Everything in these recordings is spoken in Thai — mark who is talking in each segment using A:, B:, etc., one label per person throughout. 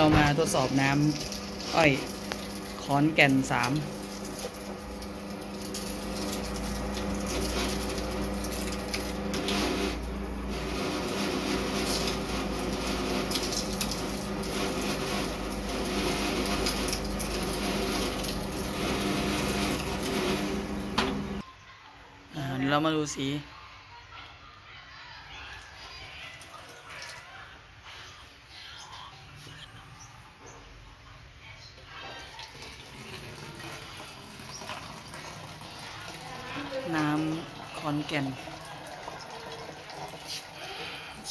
A: เรามาทดสอบน้ำอ้อยขอนแก่นสามอ่าเรามาดูสี น้ำ ขอนแก่น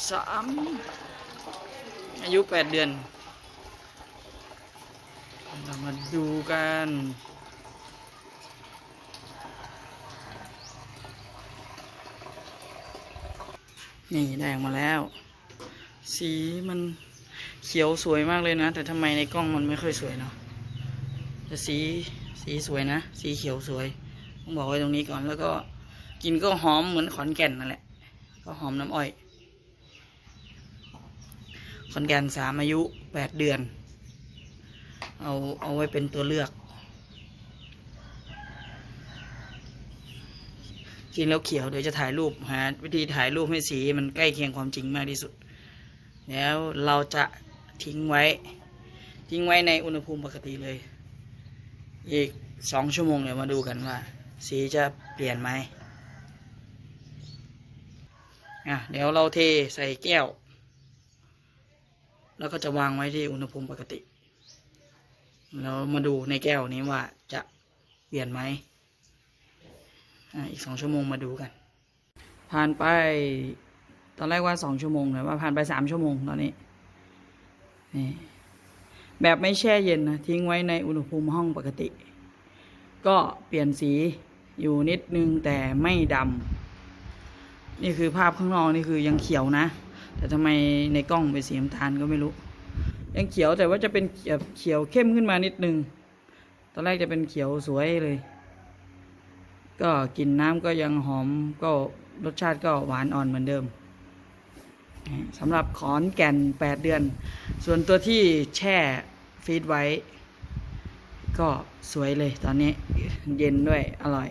A: สามอายุแปดเดือน เรามาดูกันนี่ได้ออกมาแล้ว สีมันเขียวสวยมากเลยนะ แต่ทำไมในกล้องมันไม่ค่อยสวยเนาะแต่สีสีสวยนะ สีเขียวสวย ต้องบอกไว้ตรงนี้ก่อนแล้วก็ กินก็หอมเหมือนขอนแก่นนั่นแหละ ก็หอมน้ำอ้อย ขอนแก่นสามอายุแปดเดือน เอาเอาไว้เป็นตัวเลือก กินแล้วเขียวเดี๋ยวจะถ่ายรูปหาวิธีถ่ายรูปให้สีมันใกล้เคียงความจริงมากที่สุด แล้วเราจะทิ้งไว้ ทิ้งไว้ในอุณหภูมิปกติเลย อีกสองชั่วโมงเดี๋ยวมาดูกันว่า สีจะเปลี่ยนไหม อะเดี๋ยวเราเทใส่แก้ว แล้วก็จะวางไว้ที่อุณหภูมิปกติเรามาดูในแก้วนี้ว่าจะเปลี่ยนไหมอะอีกสองชั่วโมงมาดูกัน ผ่านไปตอนแรกว่าสองชั่วโมงแต่ว่าผ่านไปสามชั่วโมงตอนนี้นี่แบบไม่แช่เย็นนะทิ้งไว้ในอุณหภูมิห้องปกติ ก็เปลี่ยนสีอยู่นิดนึงแต่ไม่ดำ นี่คือภาพข้างนอกนี่คือยังเขียวนะ แต่ทำไมในกล้องเป็นสีน้ำตาลก็ไม่รู้ ยังเขียวแต่ว่าจะเป็นเขียวเข้มขึ้นมานิดนึง ตอนแรกจะเป็นเขียวสวยเลย ก็กลินน้ำก็ยังหอมก็รสชาติก็หวานอ่อนเหมือนเดิมสำหรับขอนแก่น 8 เดือน ส่วนตัวที่แช่ฟีดไว้ ก็สวยเลยตอนนี้เย็นด้วยอร่อย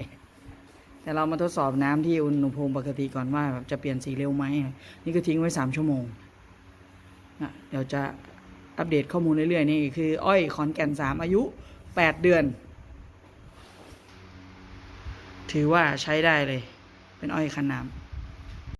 A: แต่เรามาทดสอบน้ำที่อุณหภูมิปกติก่อนว่าแบบจะเปลี่ยนสีเร็วไหมนี่ก็ทิ้งไว้ 3 ชั่วโมงนะเดี๋ยวจะอัปเดตข้อมูลเรื่อยๆนี่คือ อ้อยขอนแก่น 3 อายุ 8 เดือน ถือว่าใช้ได้เลย เป็นอ้อยคันน้ำ